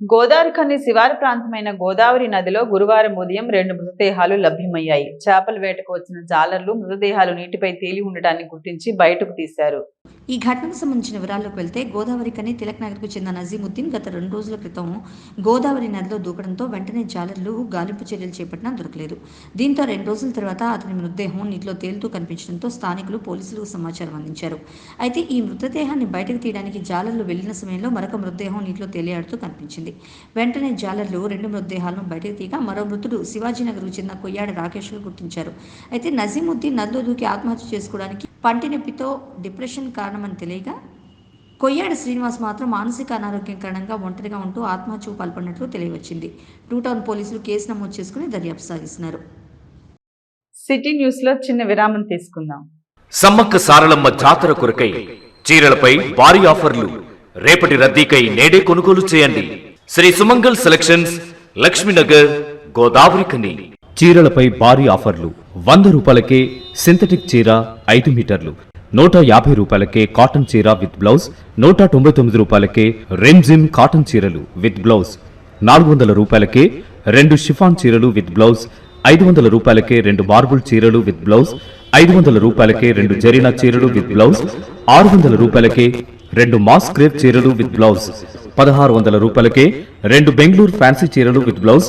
గోదావరిఖని శివారు ప్రాంతమైన గోదావరి నదిలో గురువారం ఉదయం రెండు మృతదేహాలు లభ్యమయ్యాయి. చేపల వేటకు వచ్చిన జాలర్లు మృతదేహాలు నీటిపై తేలి ఉండటాన్ని గుర్తించి బయటకు తీశారు. ఈ ఘటనకు సంబంధించిన వివరాల్లోకి వెళ్తే గోదావరి కని తిలక్ నగర్కు చెందిన నజీముద్దీన్ గత రెండు రోజుల క్రితం గోదావరి నదిలో దూకడంతో వెంటనే జాలర్లు గాలింపు చర్యలు చేపట్టినా దొరకలేదు. దీంతో రెండు రోజుల తర్వాత అతని మృతదేహం నీటిలో తేలుతూ కనిపించడంతో స్థానికులు పోలీసులకు సమాచారం అందించారు. అయితే ఈ మృతదేహాన్ని బయటకు తీయడానికి జాలర్లు వెళ్ళిన సమయంలో మరొక మృతదేహం నీటిలో తేలియాడుతూ కనిపించింది. వెంటనే జాలర్లు రెండు మృతదేహాలను బయటకు తీయగా మరో మృతుడు శివాజీనగర్కు చెందిన కొయ్యాడ రాకేష్లు గుర్తించారు. అయితే నజీముద్దీన్ నదిలో దూకి ఆత్మహత్య చేసుకోవడానికి పంటి నొప్పితో డిప్రెషన్ కారణమని తెలియగా కొయ్యాడ శ్రీనివాస్ మాత్రం మానసిక అనారోగ్యం కారణంగా ఒంటరిగా ఉంటూ ఆత్మహత్యకు పాల్పడినట్లు తెలియవచ్చింది. టూ టౌన్ పోలీసులు కేసు నమోదు చేసుకుని దర్యాప్తు సాగిస్తున్నారు సిటీ న్యూస్లో చిన్న విరామం తీసుకుందాం. సమ్మక్క సారలమ్మ జాతర కొరకై చీరలపై భారీ ఆఫర్లు. రేపటి రద్దీకై నేడే కొనుగోలు చేయండి. శ్రీ సుమంగల్ సెలక్షన్స్ లక్ష్మీనగర్ గోదావరి కని. చీరలపై భారీ ఆఫర్లు. వంద రూపాయలకే సింథటిక్ చీర ఐదు మీటర్లు. నూట యాభై రూపాయలకే కాటన్ చీర విత్ బ్లౌజ్. నూట తొంభై తొమ్మిది రూపాయలకే రెమ్జిమ్ కాటన్ చీరలు విత్ బ్లౌజ్. నాలుగు వందల రూపాయలకే రెండు షిఫాన్ చీరలు విత్ బ్లౌజ్. ఐదు వందల రూపాయలకే రెండు మార్బుల్ చీరలు విత్ బ్లౌజ్. ఐదు వందల రూపాయలకే రెండు జరీనా చీరలు విత్ బ్లౌజ్. ఆరు వందల రూపాయలకే రెండు మాస్ క్రేప్ చీరలు విత్ బ్లౌజ్. పదహారు వందల రూపాయలకే రెండు బెంగళూరు ఫ్యాన్సీ చీరలు విత్ బ్లౌజ్.